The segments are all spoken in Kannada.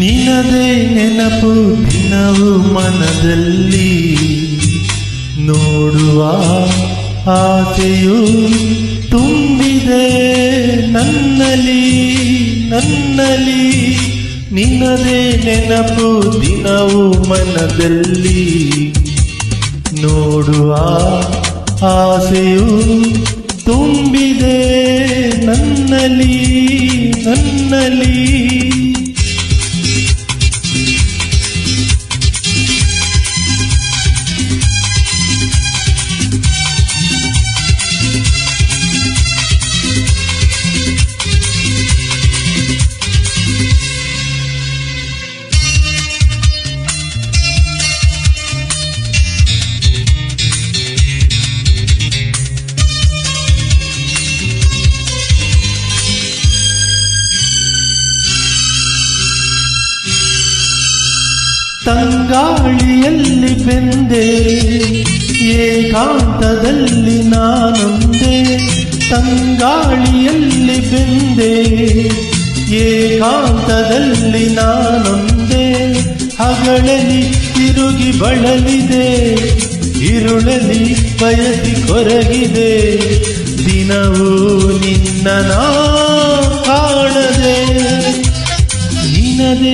ನಿನದೇ ನೆನಪು ದಿನವು ಮನದಲ್ಲಿ ನೋಡುವ ಆಸೆಯು ತುಂಬಿದೆ ನನ್ನಲಿ ನನ್ನಲಿ ನಿನ್ನದೇ ನೆನಪು ದಿನವು ಮನದಲ್ಲಿ ನೋಡುವ ಆಸೆಯು ತುಂಬಿದೆ ನನ್ನಲಿ ನನ್ನಲಿ ತಂಗಾಳಿಯಲ್ಲಿ ಬೆಂದೆ, ಏಕಾಂತದಲ್ಲಿ ನಾನೊಂದೆ. ತಂಗಾಳಿಯಲ್ಲಿ ಬೆಂದೆ, ಏಕಾಂತದಲ್ಲಿ ನಾನೊಂದೆ. ಹಗಳಲಿ ತಿರುಗಿ ಬಳಲಿದೆ ಇರುಳಲಿ ಬಯಸಿ ಕೊರಗಿದೆ. ದಿನವೂ ನಿನ್ನ ನಾ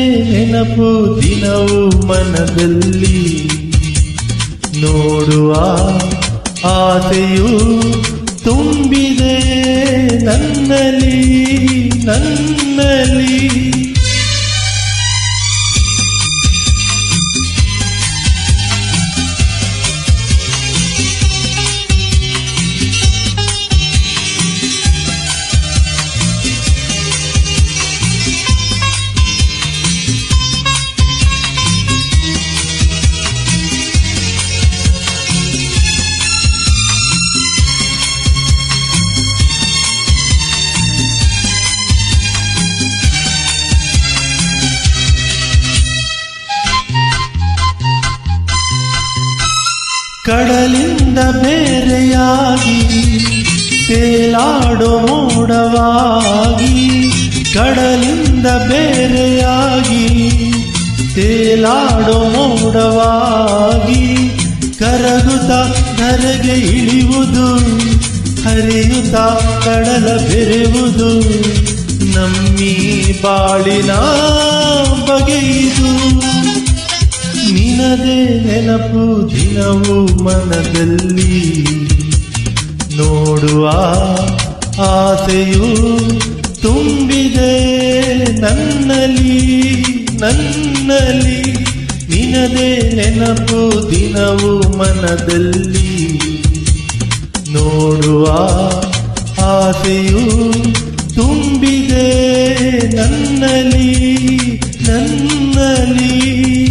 ನೆನಪು ದಿನವು ಮನದಲ್ಲಿ ನೋಡುವ ಆಸೆಯು ತುಂಬಿದೆ ನನ್ನಲ್ಲಿ. ನನ್ನಲಿ ಕಡಲಿಂದ ಬೇರೆಯಾಗಿ ತೇಲಾಡೋ ಮೋಡವಾಗಿ, ಕಡಲಿಂದ ಬೇರೆಯಾಗಿ ತೇಲಾಡೋ ಮೋಡವಾಗಿ ಕರಗುತ್ತ ಧರೆಗೆ ಇಳಿಯುವುದು ಹರಿಯುತ್ತ ಕಡಲ ಬೆರೆಯುವುದು ನಮ್ಮಿ ಬಾಳಿನ ಬಗೆಯಿದು ನಿನದೇ ನೆನಪು ದಿನವು ಮನದಲ್ಲಿ. ನೋಡುವ ಆಸೆಯು ತುಂಬಿದೆ ನನ್ನಲಿ ನನ್ನಲಿ ನಿನದೇ ನೆನಪು ದಿನವು ಮನದಲ್ಲಿ. ನೋಡುವ ಆಸೆಯು ತುಂಬಿದೆ ನನ್ನಲಿ ನನ್ನಲಿ